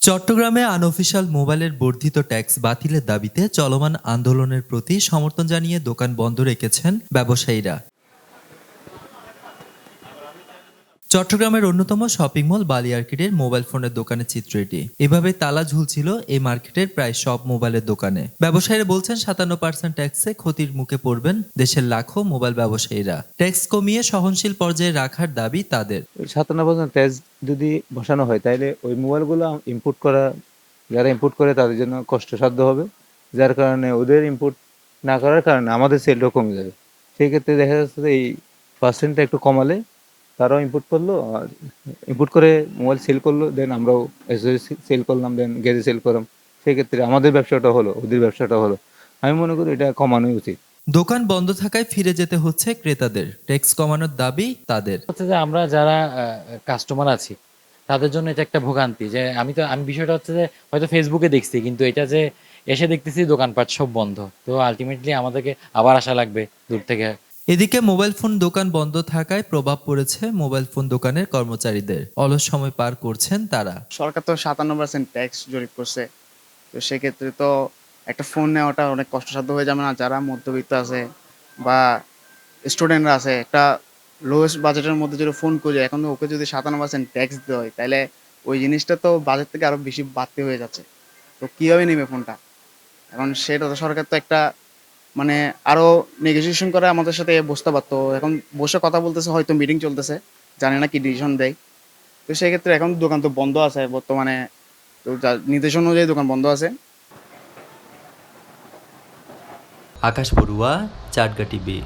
চট্টগ্রামে আনঅফিসিয়াল মোবাইলের বর্ধিত ট্যাক্স বাতিলের দাবিতে চলমান আন্দোলনের প্রতি সমর্থন জানিয়ে দোকান বন্ধ রেখেছেন ব্যবসায়ীরা। চট্টগ্রামের অন্যতম শপিং মল বালিয়ার্কিটের মোবাইল ফোনের দোকানের চিত্র এটি। এভাবে তালা ঝুলছিল এই মার্কেটের প্রায় সব মোবাইলের দোকানে। ব্যবসায়ীরা বলছেন, সাতান্ন পার্সেন্ট ট্যাক্সে ক্ষতির মুখে পড়বেন দেশের লাখো মোবাইল ব্যবসায়ীরা। ট্যাক্স কমিয়ে সহনশীল পর্যায়ে রাখার দাবি তাদের। সাতান্ন পার্সেন্ট ট্যাক্স যদি বসানো হয় তাহলে ওই মোবাইলগুলো ইম্পোর্ট করা, যারা ইম্পোর্ট করে তাদের জন্য কষ্টসাধ্য হবে। যার কারণে ওদের ইম্পোর্ট না করার কারণে আমাদের সেলটাও কমে যাবে। সেই ক্ষেত্রে দেখা যাচ্ছে এই পার্সেন্টটা একটু কমালে তারাও ইম্পোর্ট করল আর ইম্পোর্ট করে মোবাইল সেল করল দেন আমরাও সেল করলাম দেন গেজে সেল করলাম। সেক্ষেত্রে আমাদের ব্যবসাটা হলো ওদের ব্যবসাটা হলো। আমি মনে করি এটা কমানোই উচিত। দোকান বন্ধ থাকায় ফিরে যেতে হচ্ছে ক্রেতাদের। ট্যাক্স কমানোর দাবি তাদের। হচ্ছে যে আমরা যারা কাস্টমার আছি তাদের জন্য এটা একটা ভোগান্তি। যে আমি তো আমি বিষয়টা হচ্ছে যে হয়তো ফেসবুকে দেখছি কিন্তু এটা যে এসে দেখতেছি দোকানপাট সব বন্ধ। তো আলটিমেটলি আমাদেরকে আবার আসা লাগবে দূর থেকে। এদিকে মোবাইল ফোন দোকান বন্ধ থাকায় প্রভাব পড়েছে মোবাইল ফোন দোকানের কর্মচারীদের। অলস সময় পার করছেন তারা। সরকার তো সাতান্ন পার্সেন্ট ট্যাক্স জরিপ করছে। তো সেক্ষেত্রে তো একটা ফোন নেওয়াটা অনেক কষ্টসাধ্য হয়ে যাবে না। যারা মধ্যবিত্ত আছে বা স্টুডেন্টরা আছে, একটা লোয়েস্ট বাজেটের মধ্যে যদি ফোন খুঁজে, এখন ওকে যদি সাতান্ন পার্সেন্ট ট্যাক্স দিতে হয়, তাহলে ওই জিনিসটা তো বাজেট থেকে আরও বেশি বাড়তে হয়ে যাচ্ছে। তো কীভাবে নেবে ফোনটা এখন সেটা তো সরকার তো একটা মানে আরও নেগোসিয়েশন করে আমাদের সাথে বসতে পারতো। এখন বসে কথা বলতেছে, হয়তো মিটিং চলতেছে। জানে না কি ডিসিশন দেয়। তো সেক্ষেত্রে এখন দোকান তো বন্ধ আছে বর্তমানে। তো নির্দেশ নির্দেশন অনুযায়ী দোকান বন্ধ আছে। আকাশ বড়ুয়া চাটগা টিভি